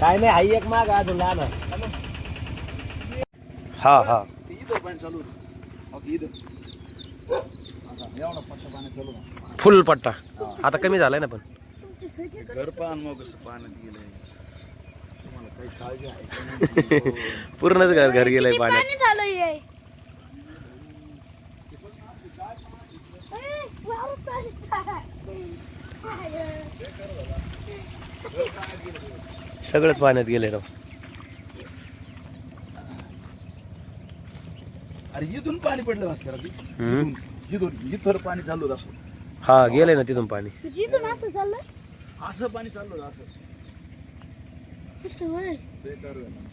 काय नाही आई एक माग अजून लहान हा हा. फुल पट्टा. आता कमी झालाय ना पण. घर पाहून मग कसं पाण्यात गेलंय. तुम्हाला काही काळजी आहे का? नाही? पूर्णच घर घर गेलंय पाण्यात पाणी झालं हे ए, वाव, पाणी झालं. सगळंच पाण्यात गेलंय राव अरे इथून पाणी पडलं भास्कर. हम्म. इथून इथून इथं पाणी चालू होतं असं हा गेलंय ना तिथून पाणी जिथून असं झालं असं पाणी चालू होतं असं असं होय. बेकार झालं.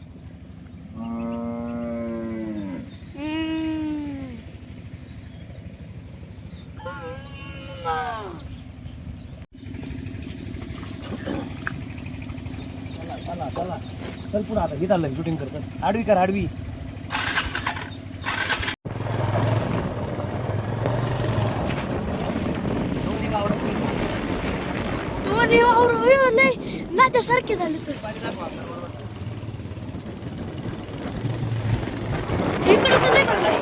हम्म. चला चला. चल पुढे आता हे चाललंय शूटिंग करत आडवी कर आडवी. नाही नाही लय नात्यासारखे झाले तर इकडे तर नाही भरलंय.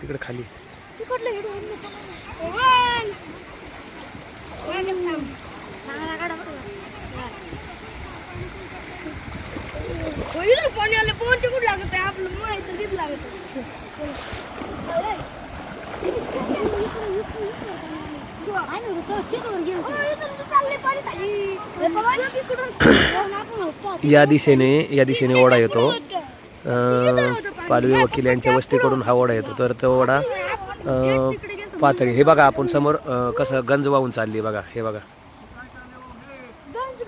तिकडे खाली तिकडलं हिडू आहे ना त्याला. वन. वन थांब. चांगला काढा बरं का. हो, इथं पाणी आलं पोहचे कुठं लागत आहे आपलं माहीत तर किती लागत आहे. अरे. आहे ना, तो तिथवर गेलो. हो, इथून तर चाललंय पाणी खाली. हे बघा, इकडून जाऊन आपण होतो. या दिशेने या दिशेने ओढा येतो. पालवी वकील यांच्या वस्तीकडून हा ओढा येतो. तर तो ओढा पातळी हे बघा आपण समोर कसं गंज वाहून चालली बघा. हे बघा. गंज,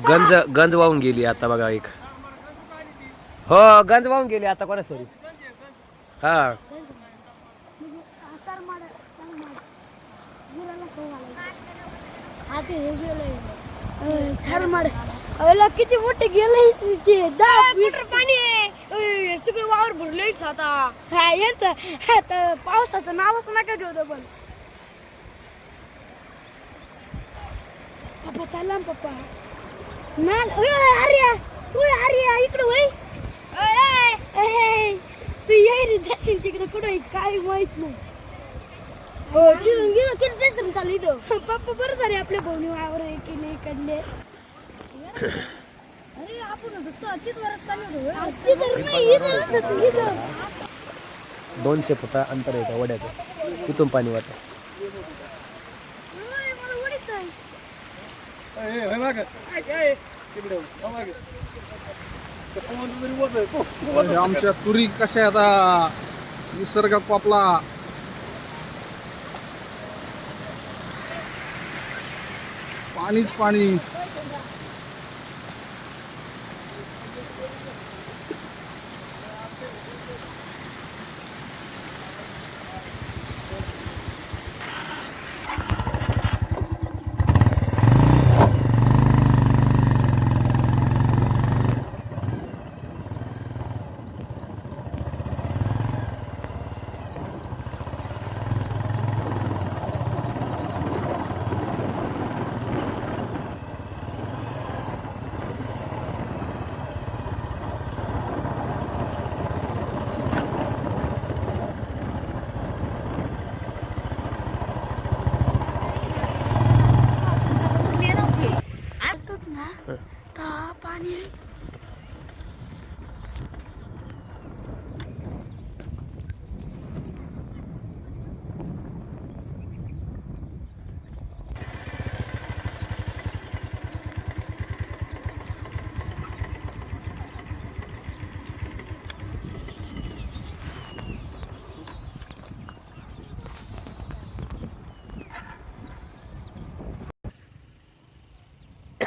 गंज. गंज गंज वाहून गेली आता बघा एक. हो गंज वाहून गेली आता कोणा सॉरी हा. गुराला खाऊ घालायचं. ते गेलंय. अं, झाड मार. अला किती मोठे गेले ते? दहा मीटर पाणी आहे? सगळे वावर भरलेच आता. हा हा, तर पावसाचं नावच नका ठेवतो पण पप्पा चालला पप्पा. ना ओय, आर्या इकडं वय. तू ये रे जाशील तिकडे. कुठं काय माहीत नाही. हो तिथून गेलो किती चालू इथं? पप्पा बरं झाले आपल्या भाऊनी वावर आहे की नाही कडले अरे आपण किती वरच चालू दोनशे फुटा अंतर येतं वड्याचं. तिथून पाणी वाटत ए, होय मागं. तिकडे हो, हो मागं. ते कोणाचं तरी वध आहे, को- को- अरे आमच्या तुरी कशा आता निसर्ग पापला पाणीच पाणी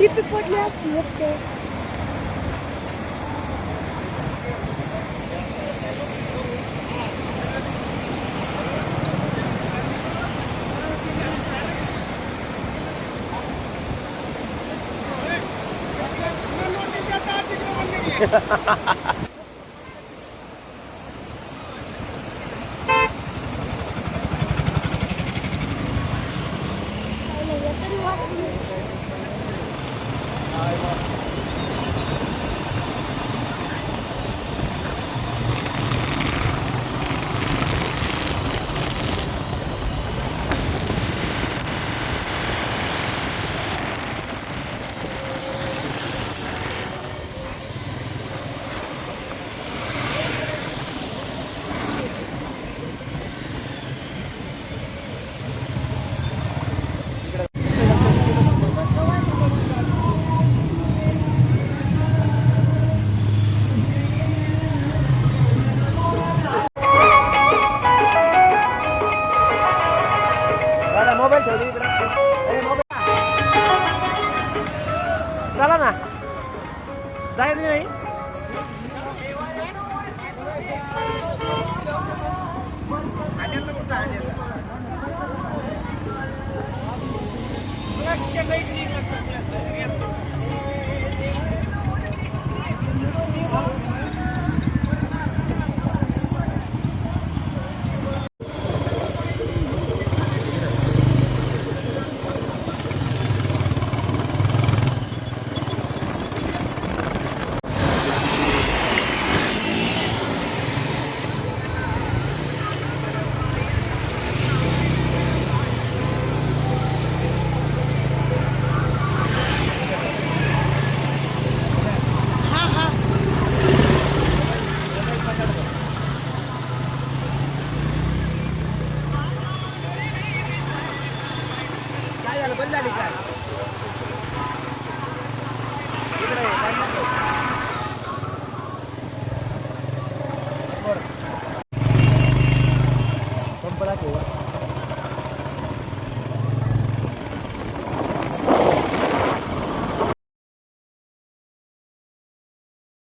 टिपी पडली असती वाटते. काय मोबाईल ठेवली इकडे. चला ना. जाय नाही काय झालं